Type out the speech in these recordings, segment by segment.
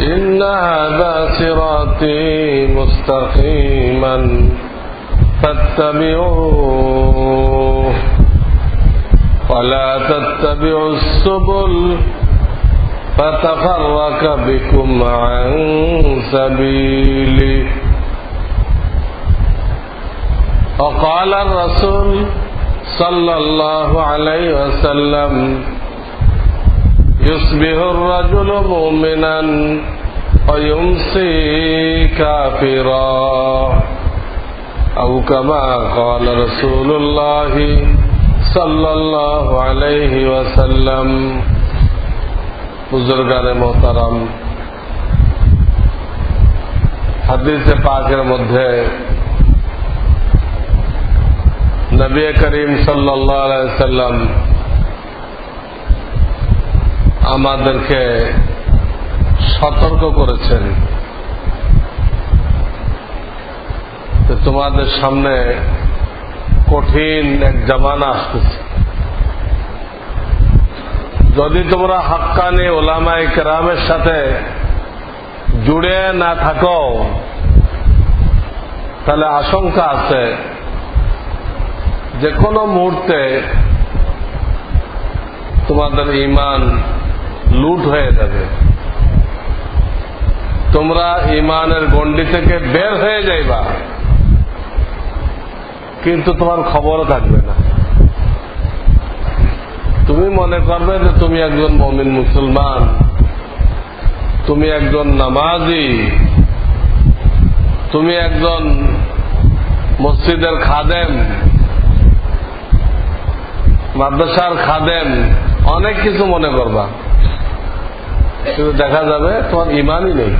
إن هذا صراطي مستقيما فاتبعوه ولا تتبعوا السبل فتفرق بكم عن سبيله وقال الرسول صلى الله عليه وسلم يصبح الرجل مؤمنا ويمسي كافرا أو كما قال رسول الله صلى الله عليه وسلم বুজুর্গান মোহতারাম হাদিসে পাকের মধ্যে নবী করিম সাল্লাম আমাদেরকে সতর্ক করেছেন। তোমাদের সামনে কঠিন এক জামানা আসতেছে। যদি তোমরা হাক্কানি ওলামাই কেরামের সাথে জুড়ে না থাকো, তাহলে আশঙ্কা আছে যে কোনো মুহূর্তে তোমাদের ইমান লুট হয়ে যাবে। তোমরা ইমানের গন্ডি থেকে বের হয়ে যাইবা। কিন্তু তোমার খবরও থাকবে না। তুমি মনে করবে যে তুমি একজন মমিন মুসলমান। তুমি একজন নামাজি। তুমি একজন মসজিদের খাদেম। মাদ্রাসার খাদেম। অনেক কিছু মনে করবা। কিন্তু দেখা যাবে তোমার ইমানই নেই।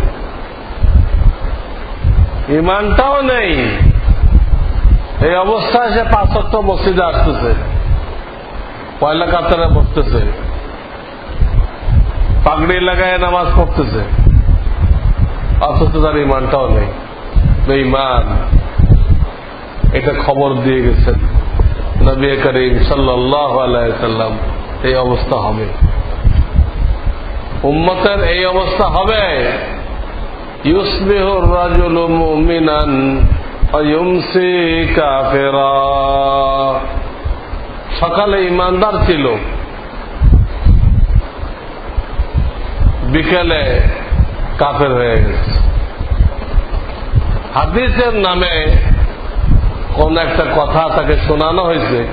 ইমানটাও নেই। এই অবস্থায় সে পাঁচত্ব মসজিদে আসতেছে। পয়লা কাতারে বসতেছে। পাগড়ি লাগায় নামাজ পড়তেছে। অথচ তার ইমানটাও নেই। ইমান এটা খবর দিয়ে গেছেন। নবী করিম সাল্লাহ আলাইসাল্লাম এই অবস্থা হবে। উম্মতের এই অবস্থা হবে। ইউসবিহুর রাজুল মুমিনান অয়ুমসি কাফেরা। সকালে ইমানদার ছিল। বিকেলে কাফের হয়ে গেছে। হাদিসের নামে কোন একটা কথা তাকে শোনানো হয়েছে।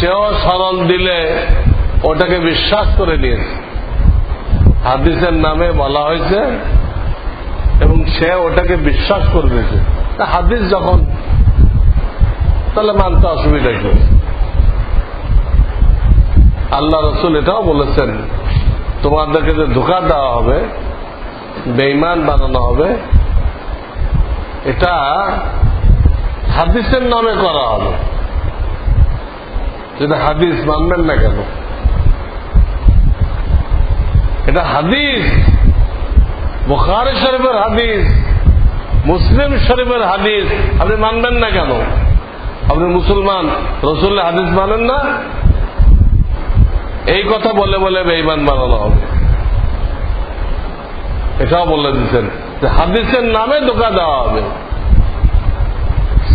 সেও স্মরণ দিলে ওটাকে বিশ্বাস করে নিয়েছে। হাদিসের নামে বলা হয়েছে এবং সে ওটাকে বিশ্বাস করে হাদিস যখন, তাহলে মানতে অসুবিধা কি আল্লাহ রসুল এটাও বলেছেন, তোমাদেরকে যে ধোকা দেওয়া হবে বেইমান বানানো হবে, এটা হাদিসের নামে করা হবে। যেটা হাদিস মানবেন না কেন? এটা হাদিস বুখারি শরীফের হাদিস মুসলিম শরীফের হাদিস আপনি মানবেন না কেন আপনি মুসলমান রসুল্লাহ হাদিস মানেন না এই কথা বলে বলে বেইমান বানানো হবে এটাও বলে দিচ্ছেন যে হাদিসের নামে ধোকা দেওয়া হবে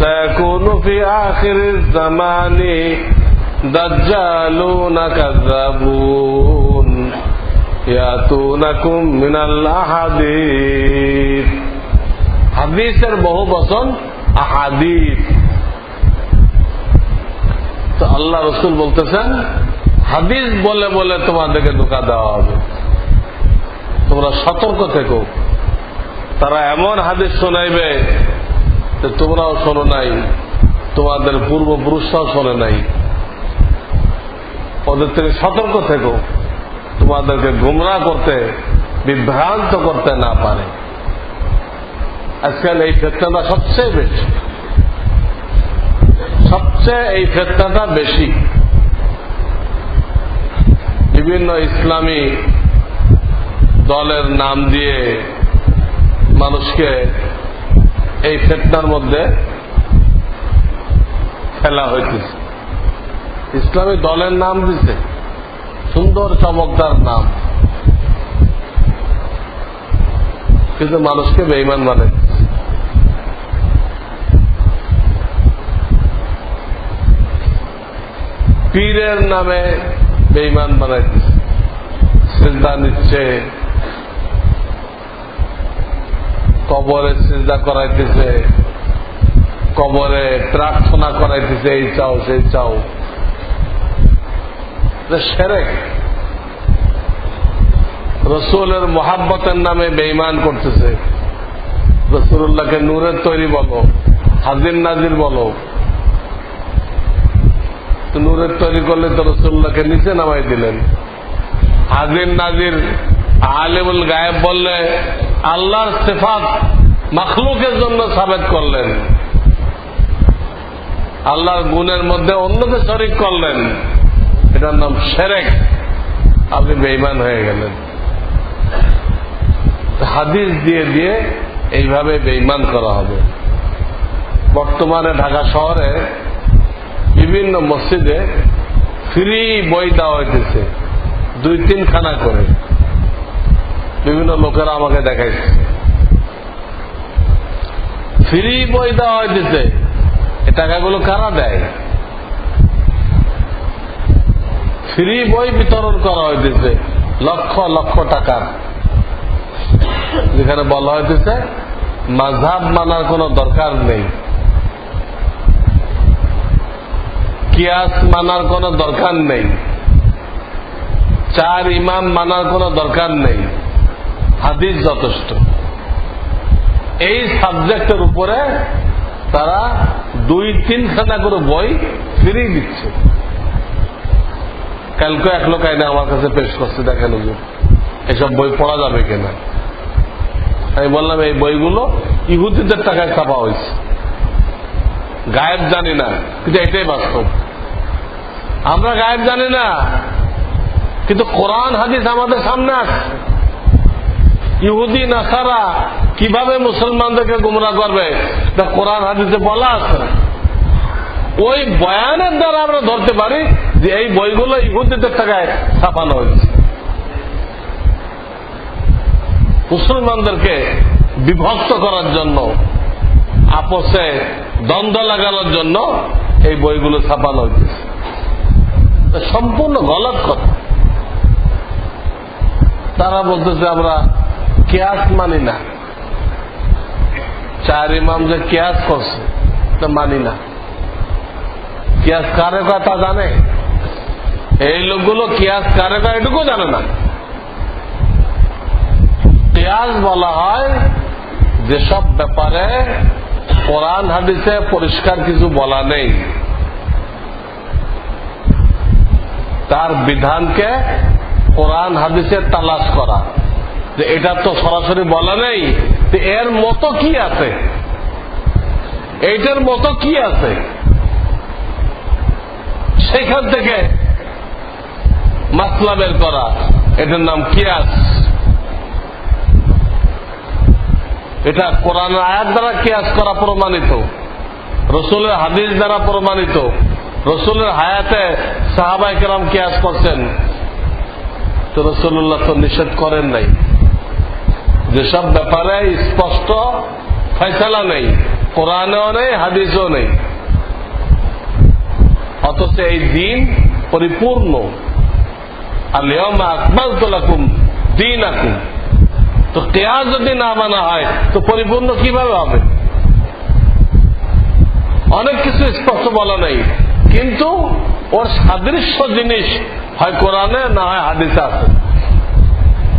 سيكون في آخر الزمان دجالون كذابون يأتونكم من الأحاديث হাদিসের বহু বচন আহাদিস। তো আল্লাহ রসুল বলতেছেন, হাদিস বলে বলে তোমাদেরকে ধোকা দেওয়া হবে। তোমরা সতর্ক থেকো। তারা এমন হাদিস শোনাইবে যে তোমরাও শোনো নাই, তোমাদের পূর্বপুরুষরাও শোনে নাই। ওদের থেকে সতর্ক থেকো। তোমাদেরকে গুমরা করতে, বিভ্রান্ত করতে না পারে। আজকাল এই ফেতনাটা সবচেয়ে বেশি। সবচেয়ে এই ফেতনাটা বেশি। বিভিন্ন ইসলামী দলের নাম দিয়ে মানুষকে এই ফেতনার মধ্যে ফেলা হইতেছে। ইসলামী দলের নাম দিছে। সুন্দর চমকদার নাম। কিন্তু মানুষকে বেইমান মানে। পীরের নামে বেইমান বানাইতেছে সিজদা নিচ্ছে, কবরে সিজদা করাইতেছে, কবরে প্রার্থনা করাইতেছে, এই চাও, সেই চাও। সেরেক। রসুলের মোহাব্বতের নামে বেইমান করতেছে। রসুল্লাহকে নূরের তৈরি বলো, হাজির নাজির বলো। নূরের তৈরি করলে তো রসুল্লাহকে নিচে নামাই দিলেন। হাজির নাজির আলিমুল গায়েব বললে, আল্লাহর সেফাত মাখলুকের জন্য সাবেত করলেন। আল্লাহর গুণের মধ্যে অন্যকে শরিক করলেন। এটার নাম সেরেক। আপনি বেইমান হয়ে গেলেন। হাদিস দিয়ে দিয়ে এইভাবে বেইমান করা হবে। বর্তমানে ঢাকা শহরে বিভিন্ন মসজিদে ফ্রি বই দেওয়া হইতেছে। দুই তিন খানা করে। বিভিন্ন লোকেরা আমাকে দেখাইছে। ফ্রি বই দেওয়া হইতেছে। এই টাকাগুলো কারা দেয়? ফ্রি বই বিতরণ করা হইতেছে, লক্ষ লক্ষ টাকা যেখানে বলা হইতেছে মাঝাব মানার কোনো দরকার নেই। কিয়াস মানার কোনো দরকার নেই। চার ইমাম মানার কোনো দরকার নেই। হাদিস যথেষ্ট। এই সাবজেক্টের উপরে তারা দুই তিনখানা করে বই ফিরিয়ে দিচ্ছে। কালকে এক লোক আইনে আমার কাছে পেশ করছে, দেখেন এসব বই পড়া যাবে কিনা? আমি বললাম, এই বইগুলো ইহুদিদের টাকায় ছাপা হয়েছে। গায়েব জানি না, কিন্তু এটাই বাস্তব। আমরা গায়েব জানি না, কিন্তু কোরআন, হাদিস আমাদের সামনে আসছে ইহুদি, নাসারা কীভাবে মুসলমানদেরকে গুমরা করবে? তা কোরআন, হাদিসে বলা আছে ওই বয়ানের দ্বারা আমরা ধরতে পারি যে এই বইগুলো ইহুদিদের টাকায় ছাপানো হয়েছে। মুসলমানদেরকে বিভক্ত করার জন্য আপসে দ্বন্দ্ব লাগানোর জন্য এই বইগুলো ছাপানো হয়েছে। সম্পূর্ণ গলত কথা। তারা বলতেছে, আমরা কেয়াস মানি না। চার ইমাম যে কেয়াস করছে, তা মানি না। কিয়াস কারে কথা জানে? এই লোকগুলো কিয়াস কারে কথা এটুকু জানে না। কিয়াস বলা হয়, যেসব ব্যাপারে কোরআন, হাদিসে পরিষ্কার কিছু বলা নেই, তার বিধানকে কোরআন, হাদিসে তালাশ করা। যে এটা তো সরাসরি বলা নেই এর মতো কি আছে? এইটার মতো কি আছে? সেখান থেকে মাসলা বের করা। এটার নাম কিয়াস। এটা কোরআন আয়াত দ্বারা কিয়াস করা প্রমাণিত। রসুলের হাদিস দ্বারা প্রমাণিত। রসুলের হায়াতে সাহাবাই কেরাম কিয়াস করছেন। তো রসুল্লাহ তো নিষেধ করেন নাই। যেসব ব্যাপারে স্পষ্ট ফয়সালা নেই, কোরআনেও নেই, হাদিসও নেই। অথচ এই দিন পরিপূর্ণ। তো কেয়াস যদি না মানা হয়, তো পরিপূর্ণ কীভাবে হবে? অনেক কিছু স্পষ্ট বলা নেই, কিন্তু ওর সাদৃশ্য জিনিস হয় কোরআনে, না হয় হাদিসে আছে।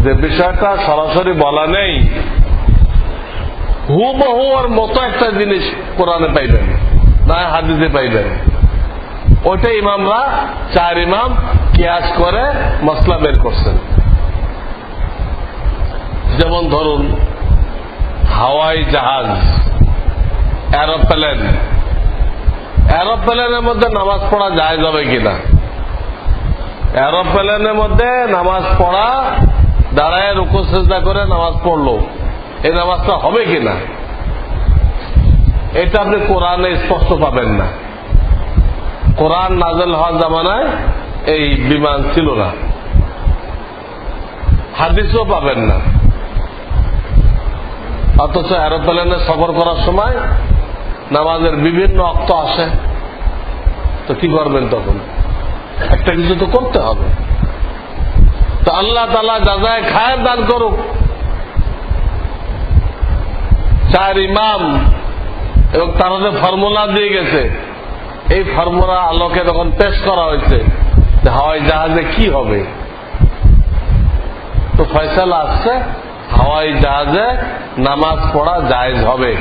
যে বিষয়টা সরাসরি বলা নেই, হুবহু ওর মতো একটা জিনিস কোরআনে পাইবেন, না হাদিসে পাইবেন। ওইটা ইমামরা, চার ইমাম কিয়াস করে মশলা বের করছেন। যেমন ধরুন, হাওয়াই জাহাজ এরোপ্লেন এরোপ্লেনের মধ্যে নামাজ পড়া যায় যাবে কিনা? এরোপ্লেনের মধ্যে নামাজ পড়া, দাঁড়ায় রুকু করে নামাজ পড়ল। এই নামাজটা হবে কিনা? এটা আপনি কোরআনে স্পষ্ট পাবেন না। কোরআন নাজেল হওয়ার জামানায় এই বিমান ছিল না। হাদিসও পাবেন না। অথচ এরোপ্লেনে সফর করার সময় নামাজের বিভিন্ন অক্ত আসে। তো কি করবেন তখন? একটা কিছু তো করতে হবে। তো আল্লাহ তালা যা যায় খায়ের দান করুক। চার ইমাম এবং তারা যে ফর্মুলা দিয়ে গেছে এই ফর্মুলা আলোকে তখন পেশ করা হয়েছে হাওয়াই জাহাজে কি হবে? তো ফয়সালা আসছে, হাওয়াই জাহাজে নামাজ পড়া জায়েজ হবে।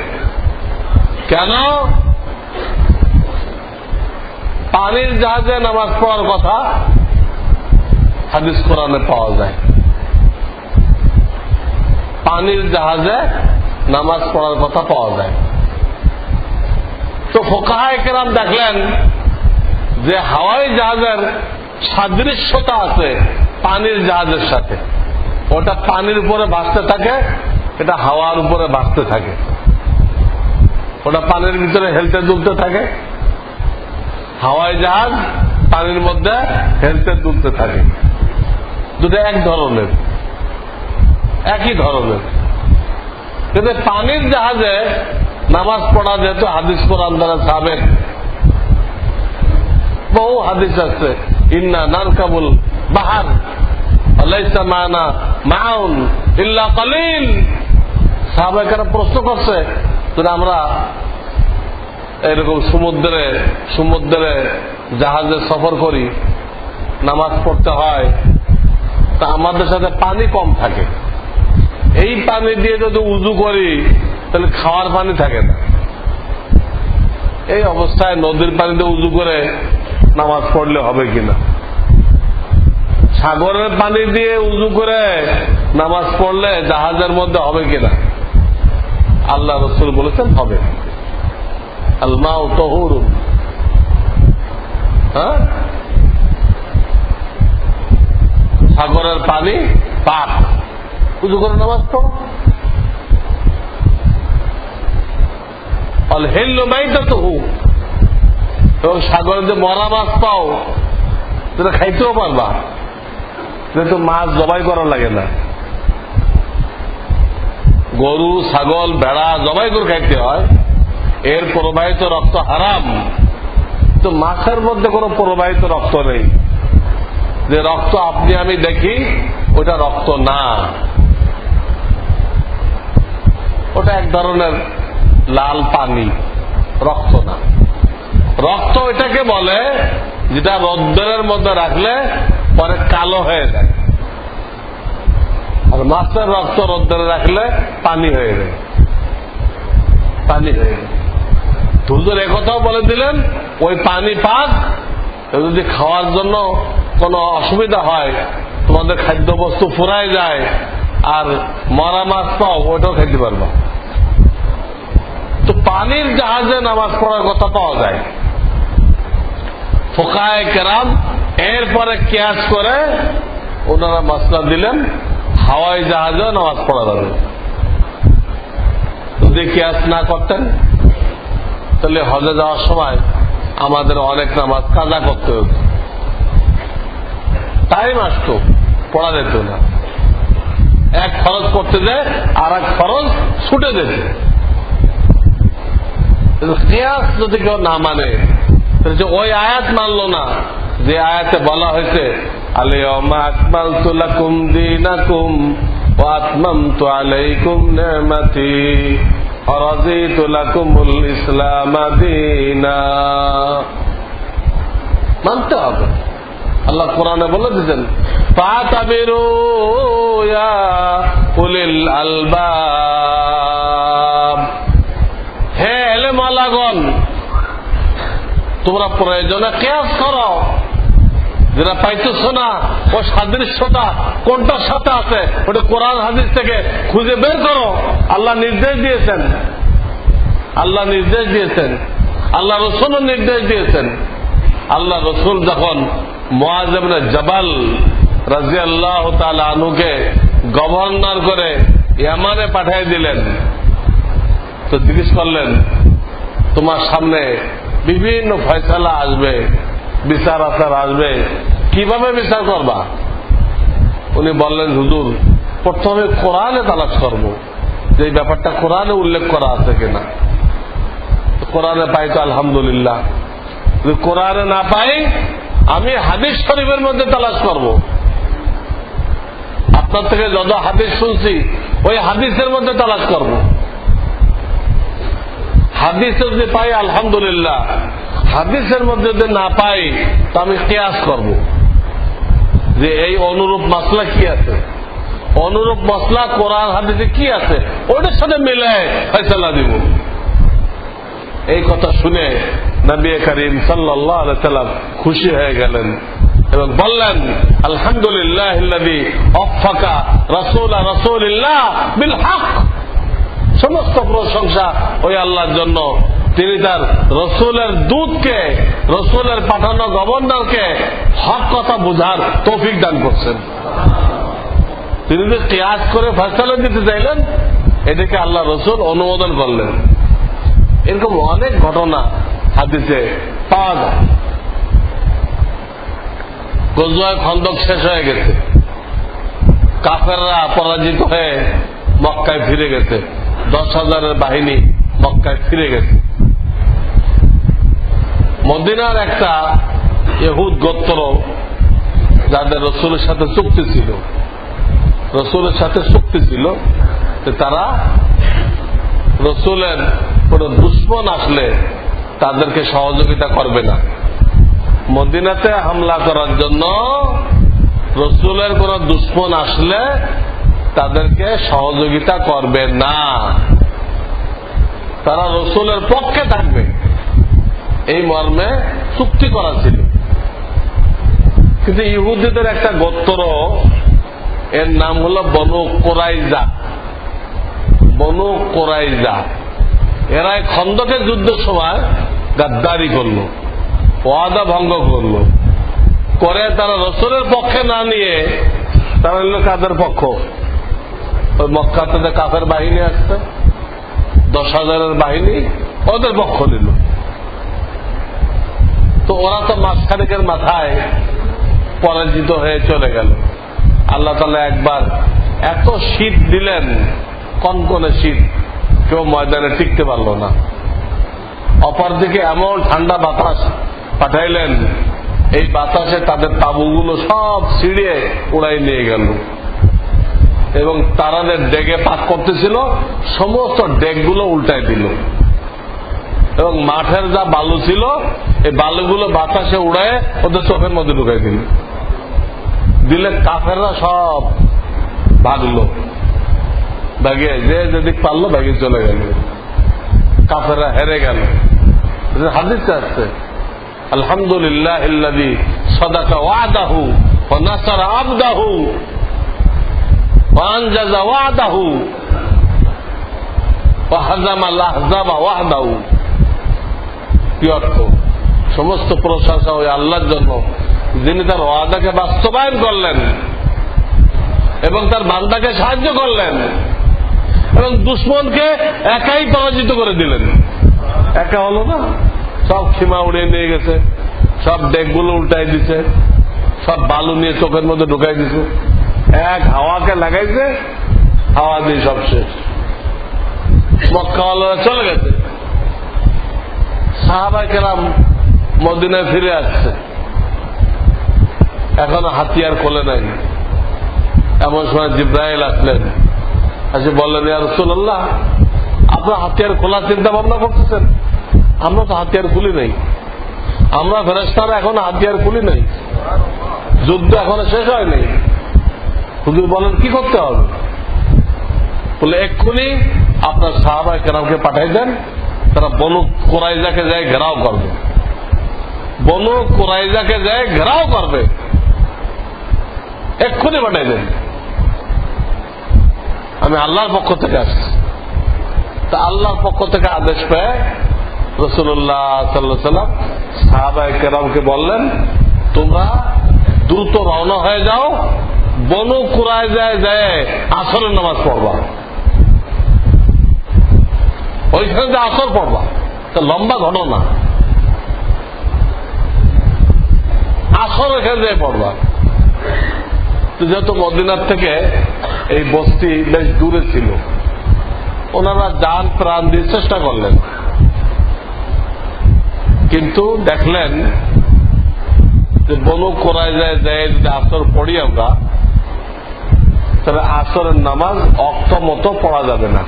কেন? পানির জাহাজে নামাজ পড়ার কথা হাদিস কোরআনে পাওয়া যায়। পানির জাহাজে নামাজ পড়ার কথা পাওয়া যায়। তো ফোকাহায় কেরাম দেখলেন যে হাওয়াই জাহাজের সাদৃশ্যতা আছে পানির জাহাজের সাথে। ওটা পানির উপরে ভাসতে থাকে, এটা হাওয়ার উপরে ভাসতে থাকে। ওটা পানির ভিতরে হেলতে দুলতে থাকে। হাওয়াই জাহাজ পানির মধ্যে হেলতে দুলতে থাকে। দুটো এক ধরনের, একই ধরনের। কিন্তু পানির জাহাজে নামাজ পড়া যেহেতু হাদিস কোরআন দ্বারা সাবেক। বহু হাদিস আছে। ইন্না নান কাবুল বাহার আল্লাইসা মানা মাউন ইল্লা কালিল। সাহাবাহিকেরা প্রশ্ন করছে আমরা এরকম সমুদ্রে সমুদ্রে জাহাজে সফর করি, নামাজ পড়তে হয়, তা আমাদের সাথে পানি কম থাকে। এই পানি দিয়ে যদি উজু করি তাহলে খাওয়ার পানি থাকে না। এই অবস্থায় নদীর পানিতে উজু করে নামাজ পড়লে হবে কিনা? সাগরের পানি দিয়ে উজু করে নামাজ পড়লে জাহাজের মধ্যে হবে কিনা? আল্লাহ রসুল বলেছেন, হবে। আলমাও তহুরুন হ্যাঁ? সাগরের পানি পাক। উজু করে নামাজ পড়ো। মাইটা তো এবং সাগরে যে মরা মাছ পাও, সেটা খাইতেও পারবা। তো মাছ জবাই করা লাগে না। গরু, ছাগল, ভেড়া জবাই করে খাইতে হয়। এর প্রবাহিত রক্ত হারাম। তো মাছের মধ্যে কোনো প্রবাহিত রক্ত নেই। যে রক্ত আপনি আমি দেখি, ওটা রক্ত না। ওটা এক ধরনের লাল পানি, রক্ত না। রক্ত এটাকে বলে, যেটা রদ্দরের মধ্যে রাখলে পরে কালো হয়ে যায়। আর মাছের রক্ত রোদ্দরে রাখলে পানি হয়ে যায়। পানি হয়ে যায়। হুজুর একথাও বলে দিলেন, ওই পানি পাক যদি খাওয়ার জন্য কোনো অসুবিধা হয়, তোমাদের খাদ্য বস্তু ফুরায় যায়, আর মরা মাছ পাও, ওইটাও খেতে পারবা। পানির জাহাজে নামাজ পড়ার কথা পাওয়া যায়। ফোকায় কেরাম, এরপরে কেয়াস করে ওনারা মাসলা দিলেন, হাওয়াই জাহাজেও নামাজ পড়া যাবে। যদি কেয়াস না করতেন, তাহলে হজে যাওয়ার সময় আমাদের অনেক নামাজ কাজা করতে হতো। টাইম আসতো, পড়া যেত না। এক খরচ করতে যায় আর এক খরচ ছুটে যেত। কেয়াস যদি কেউ না মানে তাহলে ওই আয়াত মানলো না যে আয়াতে বলা হয়েছে আলিয়মা আকমাল তুলাকুম দিনাকুম وأتممت عليكم نعمتي ورضيت لكم الإسلام دينا মানতে হবে আল্লাহ কোরআনে বলে দিচ্ছেন ফাতাবিরু ইয়া উলিল আলবাব তোমরা প্রয়োজনে কেয়াস করো। যেটা পাইতেছ না ও সাদৃশ্যতা কোনটার সাথে আছে, ওটা কোরআন হাদিস থেকে খুঁজে বের করো। আল্লাহ নির্দেশ দিয়েছেন। আল্লাহ নির্দেশ দিয়েছেন। আল্লাহ রসুলও নির্দেশ দিয়েছেন। আল্লাহ রসুল যখন মোয়াজেবনে জবাল রাজি আল্লাহ আনুকে গভর্নর করে ইয়ামানে পাঠিয়ে দিলেন, তো জিজ্ঞেস করলেন, তোমার সামনে বিভিন্ন ফয়সালা আসবে, বিচার আচার আসবে। কীভাবে বিচার করবা? উনি বললেন, হুজুর, প্রথমে কোরআনে তালাশ করব। যে ব্যাপারটা কোরআনে উল্লেখ করা আছে কিনা? কোরআনে পাই তো আলহামদুলিল্লাহ। যদি কোরআনে না পাই, আমি হাদিস শরীফের মধ্যে তালাশ করব। আপনার থেকে যত হাদিস শুনছি, ওই হাদিসের মধ্যে তালাশ করব। হাদিসে যদি পাই, আলহামদুলিল্লাহ। হাদিসের মধ্যে যদি না পাই, তো আমি কেয়াস করব। যে এই অনুরূপ মশলা কি আছে? অনুরূপ মশলা কোরআন, হাদিসে কি আছে? ওটার সাথে মিলে ফেসলা দিব। এই কথা শুনে নবী করিম সাল্লাহ সাল্লাম খুশি হয়ে গেলেন এবং বললেন আলহামদুলিল্লাহ রসুল রসুল্লাহ বিল হক। সমস্ত প্রশংসা ওই আল্লাহর জন্য। তিনি তার রসুলের দূতকে, রসুলের পাঠানো গভর্নরকে হক কথা বুঝার তৌফিক দান করছেন। তিনি যে কেয়াস করে ফেসলা দিতে চাইলেন এটাকে আল্লাহ রসুল অনুমোদন করলেন। এরকম অনেক ঘটনা হাদিসে পাওয়া যায়। গজুয়ায় খন্দক শেষ হয়ে গেছে। কাফেররা পরাজিত হয়ে মক্কায় ফিরে গেছে। দশ হাজারের বাহিনী মক্কায় ফিরে গেছে। মদিনার একটা এহুদ গোত্র যাদের রসুলের সাথে চুক্তি ছিল, রসুলের সাথে চুক্তি ছিল যে তারা রসুলের কোন দুশ্মন আসলে তাদেরকে সহযোগিতা করবে না। মদিনাতে হামলা করার জন্য রসুলের কোন দুশ্মন আসলে তাদেরকে সহযোগিতা করবে না। তারা রসুলের পক্ষে থাকবে। এই মর্মে চুক্তি করা ছিল। কিন্তু ইহুদিদের একটা গোত্র, এর নাম হলো বনু কোরাইজা। বনু কোরাইজা। এরা খন্দকের যুদ্ধের সময় গাদ্দারি করল, ওয়াদা ভঙ্গ করল। করে তারা রসুলের পক্ষে না নিয়ে তারা নিল কাদের পক্ষ? ওই মক্কাতে যে কাফের বাহিনী আসছে, দশ হাজারের বাহিনী ওদের পক্ষ নিল। তো ওরা তো মাঝখানেকের মাথায় পরাজিত হয়ে চলে গেল। আল্লাহ তালা একবার এত শীত দিলেন, কনকনে শীত, কেউ ময়দানে টিকতে পারল না। অপরদিকে এমন ঠান্ডা বাতাস পাঠাইলেন, এই বাতাসে তাদের তাবুগুলো সব ছিঁড়িয়ে উড়াই নিয়ে গেল। এবং তারাদের ডেগে পাক করতেছিল, সমস্ত ডেকগুলো উল্টাই দিল। এবং মাঠের যা বালু ছিল, এই বালুগুলো বাতাসে উড়ায় ওদের চোখের মধ্যে ঢুকাই দিল। দিলে কাফেররা সব ভাগলো। ভাগে যে যেদিক পারল ভাগে চলে গেল। কাফেররা হেরে গেল। হাদিসে আসছে আলহামদুলিল্লাহ সদাকা ওয়াদাহু ও নাসারা আবদাহু সমস্ত প্রশংসা ওই আল্লাহর জন্য। যিনি তার ওয়াদাকে বাস্তবায়ন করলেন এবং তার বান্দাকে সাহায্য করলেন এবং দুশ্মনকে একাই পরাজিত করে দিলেন। একা হলো না? সব সীমা উড়িয়ে নিয়ে গেছে, সব ডেকগুলো উল্টাই দিছে, সব বালু নিয়ে চোখের মধ্যে ঢুকাই দিছে। এক হাওয়াকে লাগাইছে, হাওয়া দিয়ে সব শেষ। মক্কাওয়ালারা চলে গেছে। সাহাবাই কেরাম মদিনায় ফিরে আসছে। এখনও হাতিয়ার খোলে নাই। এমন সময় জিব্রাইল আসলেন। আসে বললেন রসুল্লাহ আপনার হাতিয়ার খোলার চিন্তা ভাবনা করতেছেন? আমরা তো হাতিয়ার খুলি নাই। আমরা ফেরেস্তারা এখন হাতিয়ার খুলি নাই। যুদ্ধ এখনও শেষ হয় নাই। হুজুর বলেন, কি করতে হবে? বলে, এক্ষুনি আপনার সাহাবাই কেরামকে পাঠাই দেন, তারা বনু কোরাইজাকে যায় ঘেরাও করবে। বনু কোরাইজাকে যায় ঘেরাও করবে। এক্ষুনি পাঠাই দেন। আমি আল্লাহর পক্ষ থেকে আসছি। তা আল্লাহর পক্ষ থেকে আদেশ পেয়ে রসুল্লাহ সাল্লাহ সাল্লাম সাহাবাই কেরামকে বললেন, তোমরা দ্রুত রওনা হয়ে যাও বনু কুরায় যায় যায় আসরের নামাজ পড়বা। ওইখানে যে আসর পড়বা, তা লম্বা ঘটনা। আসর এখানে যায় পড়বা। তো যেহেতু মদিনার থেকে এই বস্তি বেশ দূরে ছিল, ওনারা যান প্রাণ দিয়ে চেষ্টা করলেন। কিন্তু দেখলেন যে বনু করায় যায় যায় যদি আসর পড়ি আমরা তাহলে আসরের নামাজ অক্ত মতো পড়া যাবে না।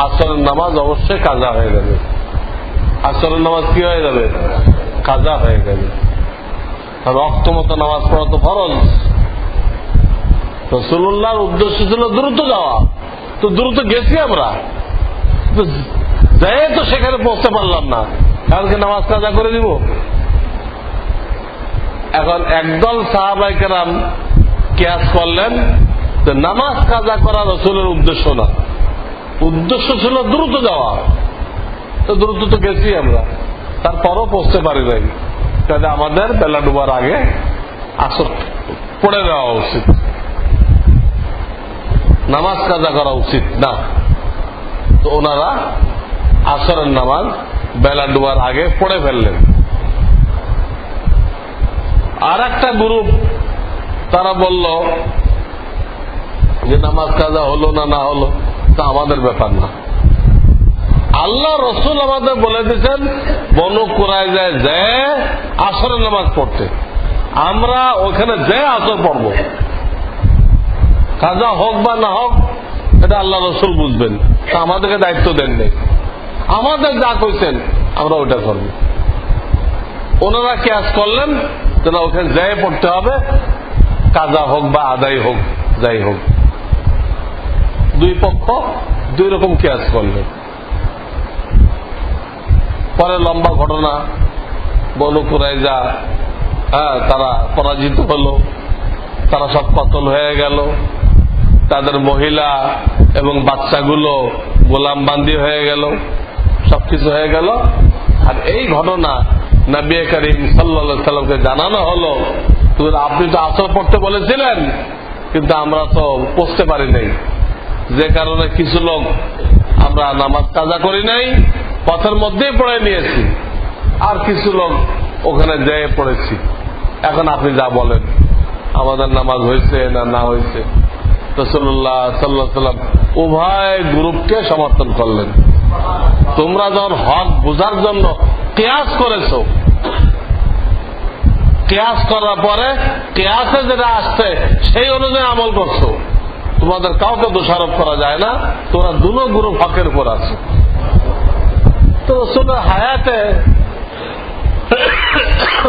আসরের নামাজ অবশ্যই কাজা হয়ে যাবে। আসরের নামাজ কি হয়ে যাবে? কাজা হয়ে যাবে। রক্ত মতো নামাজ পড়া তো ফরজ। রসুল্লাহর উদ্দেশ্য ছিল দ্রুত যাওয়া। তো দ্রুত গেছি আমরা। যাই তো সেখানে পৌঁছতে পারলাম না। কালকে নামাজ কাজা করে দিব? এখন একদল সাহাবাই কেরাম কেয়াস করলেন নামাজ কাজা করা রসুলের উদ্দেশ্য না। উদ্দেশ্য ছিল দ্রুত যাওয়া। তো দ্রুত তো গেছি আমরা। তারপরও পৌঁছতে পারি নাই। তাহলে আমাদের বেলা ডুবার আগে আসর পড়ে দেওয়া উচিত। নামাজ কাজা করা উচিত না। তো ওনারা আসরের নামাজ বেলা ডুবার আগে পড়ে ফেললেন। আর একটা গ্রুপ তারা বলল, যে নামাজ কাজা হলো না না হলো, তা আমাদের ব্যাপার না। আল্লাহ রসুল আমাদের বলে দিচ্ছেন বনু কোরআয় যায় যে আসরের নামাজ পড়তে, আমরা ওখানে যে আসর পড়ব, কাজা হোক বা না হোক, এটা আল্লাহ রসুল বুঝবেন, তা আমাদেরকে দায়িত্ব দেন নেই। আমাদের যা কইছেন, আমরা ওটা করব। ওনারা ক্যাশ করলেন না ওখানে যাই পড়তে হবে কাজা হোক বা আদায় হোক, যাই হোক। দুই পক্ষ দুই রকম ক্যাশ করলেন পরে লম্বা ঘটনা, বনু যা হ্যাঁ তারা পরাজিত হলো, তারা সব কতল হয়ে গেল। তাদের মহিলা এবং বাচ্চাগুলো গোলাম বান্দি হয়ে গেল, সবকিছু হয়ে গেল। আর এই ঘটনা নবী করিম সাল্লা সাল্লামকে জানানো হলো আপনি তো আসর পড়তে বলেছিলেন, কিন্তু আমরা তো পড়তে পারি নাই। যে কারণে কিছু লোক আমরা নামাজ কাজা করি নাই, পথের মধ্যেই পড়ে নিয়েছি, আর কিছু লোক ওখানে যেয়ে পড়েছি। এখন আপনি যা বলেন, আমাদের নামাজ হয়েছে না না হয়েছে? রসুল্লাহ সাল্লাহ সাল্লাম উভয় গ্রুপকে সমর্থন করলেন। তোমরা যখন হক বোঝার জন্য কেয়াস করেছ কেয়াস করার পরে কেয়াসে যেটা আসছে, সেই অনুযায়ী আমল করছ। তোমাদের কাউকে দোষারোপ করা যায় না, তোমরা দুনো গ্রুপ হকের উপর আছে। তো রসুলের হায়াতে,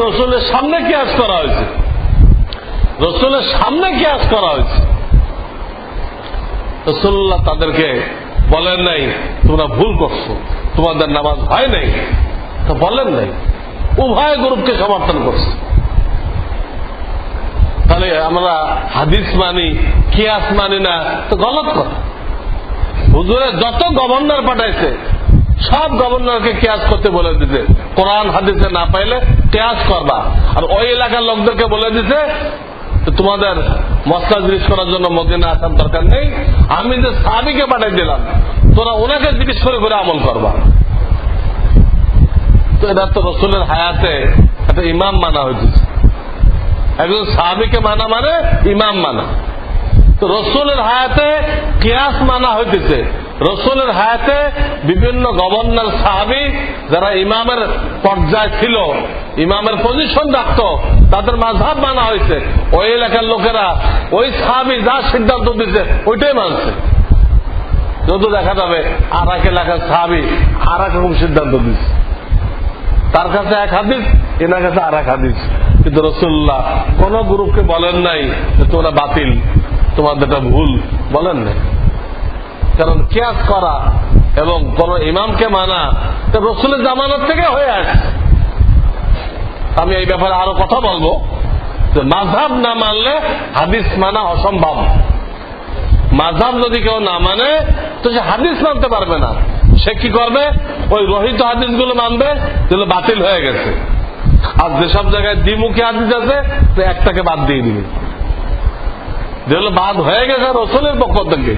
রসুলের সামনে কেয়াস করা হয়েছে। রসুলের সামনে কেয়াস করা হয়েছে। রসুল্লাহ তাদেরকে বলেন নাই, তোমরা ভুল করছ, তোমাদের নামাজ হয় নাই। তো বলেন নাই, উভয় গ্রুপকে সমর্থন করছে। তাহলে আমরা হাদিস মানি, কিয়াস মানি না, তো গলত কথা হুজুরে যত গভর্নর পাঠাইছে, সব গভর্নরকে কেয়াস করতে বলে দিতে কোরআন, হাদিসে না পাইলে কেয়াস করবা। আর ওই এলাকার লোকদেরকে বলে দিতে তোমাদের মশলা জিনিস করার জন্য মদিনা আসার দরকার নেই। আমি যে সাবিকে পাঠাই দিলাম, তোরা ওনাকে জিজ্ঞেস করে করে আমল করবা। তো এটা তো রসুলের হায়াতে একটা ইমাম মানা হয়েছে। একজন সাহাবিকে মানা মানে ইমাম মানা। তো রসুলের হায়াতে কেয়াস মানা হইতেছে। রসুলের হায়াতে বিভিন্ন গভর্নর সাহাবি যারা ইমামের পর্যায়ে ছিল, ইমামের পজিশন রাখত, তাদের মাঝাব মানা হয়েছে ওই এলাকার লোকেরা, ওই সাহাবি যা সিদ্ধান্ত দিচ্ছে ওইটাই মানছে। যদি দেখা যাবে আর এক এলাকার সাহাবি আর এক রকম সিদ্ধান্ত দিচ্ছে তার কাছে এক হাদিস, এনার কাছে আর এক হাদিস। কিন্তু রসুল্লাহ কোন গ্রুপকে বলেন নাই যে তোমরা বাতিল তোমাদেরটা ভুল। বলেন নাই। কারণ কেয়াস করা এবং কোন ইমামকে মানা রসুলের জামানত থেকে হয়ে আসছে। আমি এই ব্যাপারে আরও কথা বলব যে মাঝাব না মানলে হাদিস মানা অসম্ভব। মাঝাব যদি কেউ না মানে তো সে হাদিস মানতে পারবে না। সে কি করবে? ওই রহিত হাদিসগুলো মানবে, যেগুলো বাতিল হয়ে গেছে। আর যেসব জায়গায় দ্বিমুখী হাদিস আছে, তো একটাকে বাদ দিয়ে দিবে। যেগুলো বাদ হয়ে গেছে রসুলের পক্ষ থেকে।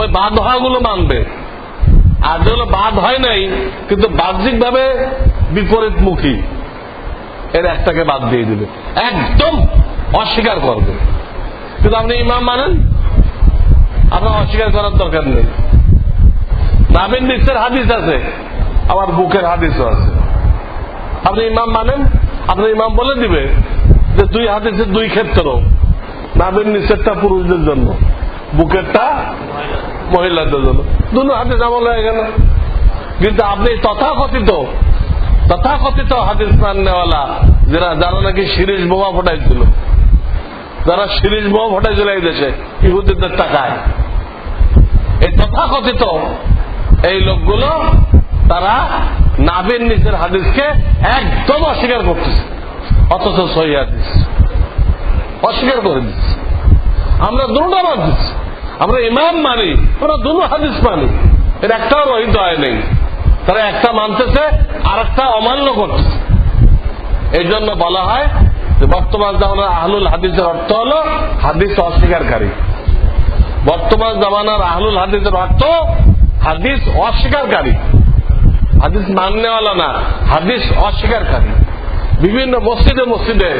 ওই বাদ হওয়াগুলো মানবে। আর যেগুলো বাদ হয় নাই, কিন্তু বাহ্যিক ভাবে বিপরীতমুখী, এর একটাকে বাদ দিয়ে দিবে। একদম অস্বীকার করবে। কিন্তু আপনি ইমাম মানেন? আপনার অস্বীকার করার দরকার নেই। নাবিন নিশ্চের হাদিস আছে, আবার বুকের হাদিসও আছে। আপনি ইমাম মানেন? আপনার ইমাম বলে দিবে যে দুই হাদিসের দুই ক্ষেত্র। নাবিন নিচেরটা পুরুষদের জন্য, বুকেরটা মহিলাদের জন্য। দুটো হাদিস আমল হয়ে গেল। কিন্তু আপনি তথাকথিত তথাকথিত হাদিস মাননেওয়ালা যারা যারা নাকি সিরিজ বোমা ফোটাইছিল, যারা সিরিজ বোমা ফোটাইছিল এই দেশে, ইহুদিদের টাকায়। এই তথাকথিত এই লোকগুলো, তারা নাবিন নিচের হাদিসকে একদম অস্বীকার করতেছে। অথচ সহি হাদিস। অস্বীকার করে দিচ্ছে। আমরা দুটা মানতেছি আমরা ইমাম মানি ওরা দুটো হাদিস মানি। এর একটাও রহিত হয় নেই। তারা একটা মানতেছে আর একটা অমান্য করতেছে। এই জন্য বলা হয় যে বর্তমান জামানার আহলুল হাদিসের অর্থ হল হাদিস অস্বীকারী বর্তমান জামানার আহলুল হাদিসের অর্থ হাদিস অস্বীকারী হাদিস মাননেওয়ালা না, হাদিস অস্বীকারী। বিভিন্ন মসজিদে মসজিদে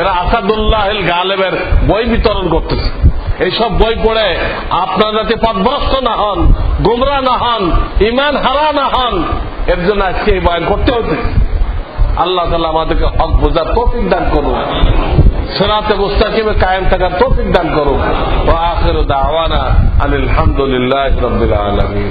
এরা আসাদুল্লাহ গালেবের বই বিতরণ করতেছে। এইসব বই পড়ে আপনার যাতে পদভ্রষ্ট না হন, গুমরা না হন ইমান হারা না হন, এর জন্য আজকে এই বয়ান করতে হচ্ছে। আল্লাহ তালা আমাদেরকে হক বোঝার তৌফিক দান করুন। সেরাতে মুস্তাকিমে কায়েম থাকার তৌফিক দান করুন। ও আখের দাওয়ানা আলহামদুলিল্লাহ রবিল আলমী